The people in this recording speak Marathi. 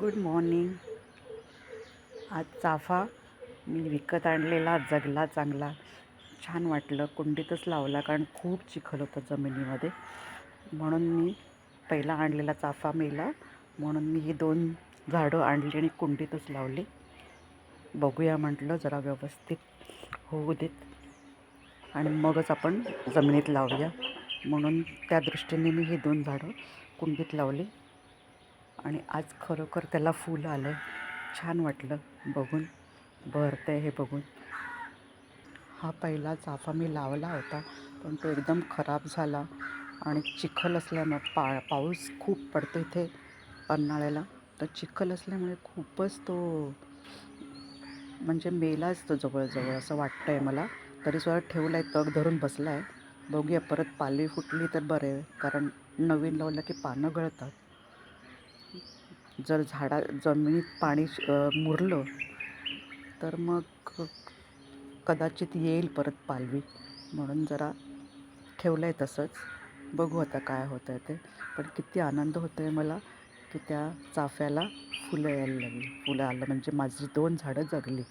गुड मॉर्निंग आज चाफा मी विकत आणलेला जगला चांगला. छान वाटलं. कुंडीतच लावला कारण खूप चिखल होतं जमिनीमध्ये. म्हणून मी पहिला आणलेला चाफा मेला. म्हणून मी ही दोन झाडं आणली आणि कुंडीतच लावली. बघूया म्हटलं जरा व्यवस्थित होऊ देत. आणि मगच आपण जमिनीत लावूया. म्हणून त्या दृष्टीने मी ही दोन झाडं कुंडीत लावली. आणि आज खरोखर त्याला फुलं आलं आहे छान वाटलं बघून. भरतं आहे हे बघून. हा पहिला चाफा मी लावला होता पण तो एकदम खराब झाला आणि चिखल असल्यामुळे पा पाऊस खूप पडतो इथे पन्हाळ्याला. तर चिखल असल्यामुळे खूपच तो म्हणजे मेलाच तो जवळजवळ असं वाटतं आहे मला. तरी सुद्धा ठेवला आहे तग धरून बसला आहे बघूया परत पाली फुटली तर बरं आहे. कारण नवीन लावलं की पानं गळतात. जर झाडा जमिनीत पाणी मुरलं तर मग कदाचित येईल परत पालवी. म्हणून जरा ठेवलं आहे तसंच. बघू आता काय होतं आहे ते. पण किती आनंद होतो आहे मला की त्या चाफ्याला फुलं यायला लागली. फुलं आलं म्हणजे माझी दोन झाडं जगली.